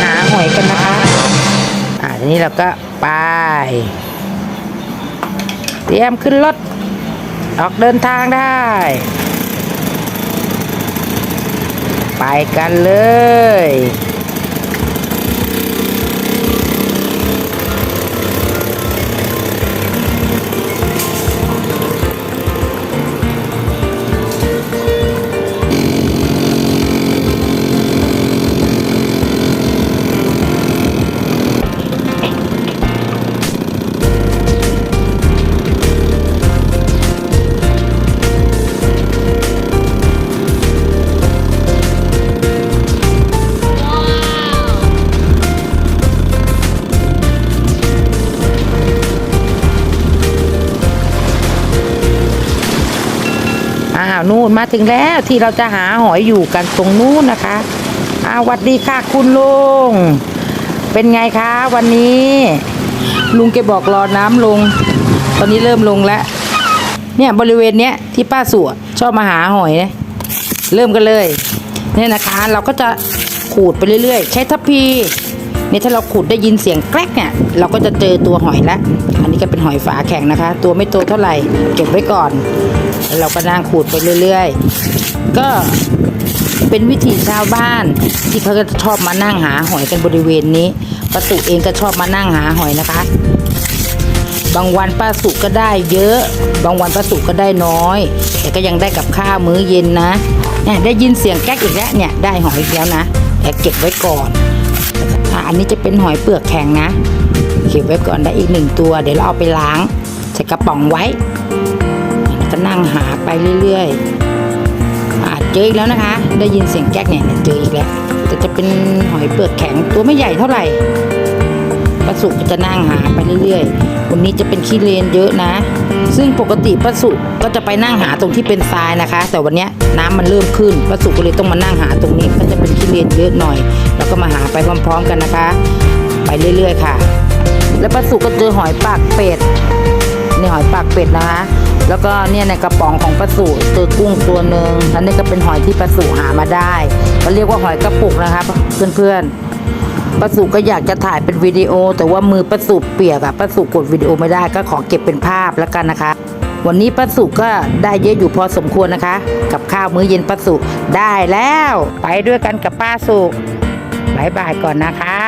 หาหอยกันนะคะ อ่าทีนี้เราก็ไป เตรียมขึ้นรถ ออกเดินทางได้ ไปกันเลย อ้าวนู่นมาถึงแล้วที่เราจะหาหอยอยู่กันตรงนู้นนะคะอ้าวสวัสดีค่ะคุณลุงเป็นไงคะ วันนี้ ลุงแกบอกรอน้ำลง ตอนนี้เริ่มลงแล้ว เนี่ยบริเวณเนี้ยที่ป้าสวชอบมาหาหอยนะเริ่มกันเลย เนี่ยนะคะ เราก็จะขูดไปเรื่อยๆ ใช้ทัพพี เนี่ยถ้าเราขูดได้ยินเสียงแกรกเนี่ยเราก็จะเจอตัวหอยล้วอันนี้ก็เป็นหอยฝาแข็งนะคะ ตัวไม่โตเท่าไหร่เก็บไว้ก่อนแล้วเราก็นั่งขูดไปเรื่อย ๆ ก็เป็นวิถีชาวบ้าน ที่เขาก็ชอบมานั่งหาหอยกันบริเวณนี้ป้าตุเองก็ชอบมานั่งหาหอยนะคะ บางวันป้าสุก็ได้เยอะ บางวันป้าสุก็ได้น้อย แต่ก็ยังได้กับข้าวมื้อเย็นนะเนี่ยได้ยินเสียงแก๊กอีกแล้วเนี่ยได้หอยอีกแล้วนะแต่เก็บไว้ก่อน อันนี้จะเป็นหอยเปลือกแข็งนะ เก็บไว้ก่อนได้อีกหนึ่งตัว เดี๋ยวเราเอาไปล้างใส่กระป๋องไว้ ก็นั่งหาไปเรื่อยๆอาจเจออีกแล้วนะคะ ได้ยินเสียงแก๊กเนี่ยเจออีกแล้วแต่จะเป็นหอยเปลือกแข็งตัวไม่ใหญ่เท่าไหร่ ป้าสุก็จะนั่งหาไปเรื่อยๆ วันนี้จะเป็นขี้เลนเยอะนะ ซึ่งปกติป้าสุก็จะไปนั่งหาตรงที่เป็นทรายนะคะ แต่วันนี้น้ำมันเริ่มขึ้นป้าสุก็เลยต้องมานั่งหาตรงนี้ก็จะเป็นขี้เลนเยอะหน่อย แล้วก็มาหาไปพร้อม ๆ กันนะคะ ไปเรื่อยๆค่ะ แล้วป้าสุก็เจอหอยปากเป็ดนี่หอยปากเป็ดนะคะ แล้วก็เนี่ยในกระป๋องของป้าสุเจอกุ้งตัวหนึ่งอันนี้ก็เป็นหอยที่ป้าสุหามาได้เขาเรียกว่าหอยกระปุกนะคะเพื่อนๆ ป้าสุก็อยากจะถ่ายเป็นวิดีโอ แต่ว่ามือป้าสุเปียกอะป้าสุกดวิดีโอไม่ได้ก็ขอเก็บเป็นภาพแล้วกันนะคะ วันนี้ป้าสุก็ได้เยอะอยู่พอสมควรนะคะ กับข้าวมื้อเย็นป้าสุได้แล้ว ไปด้วยกันกับป้าสุบายบายก่อนนะคะ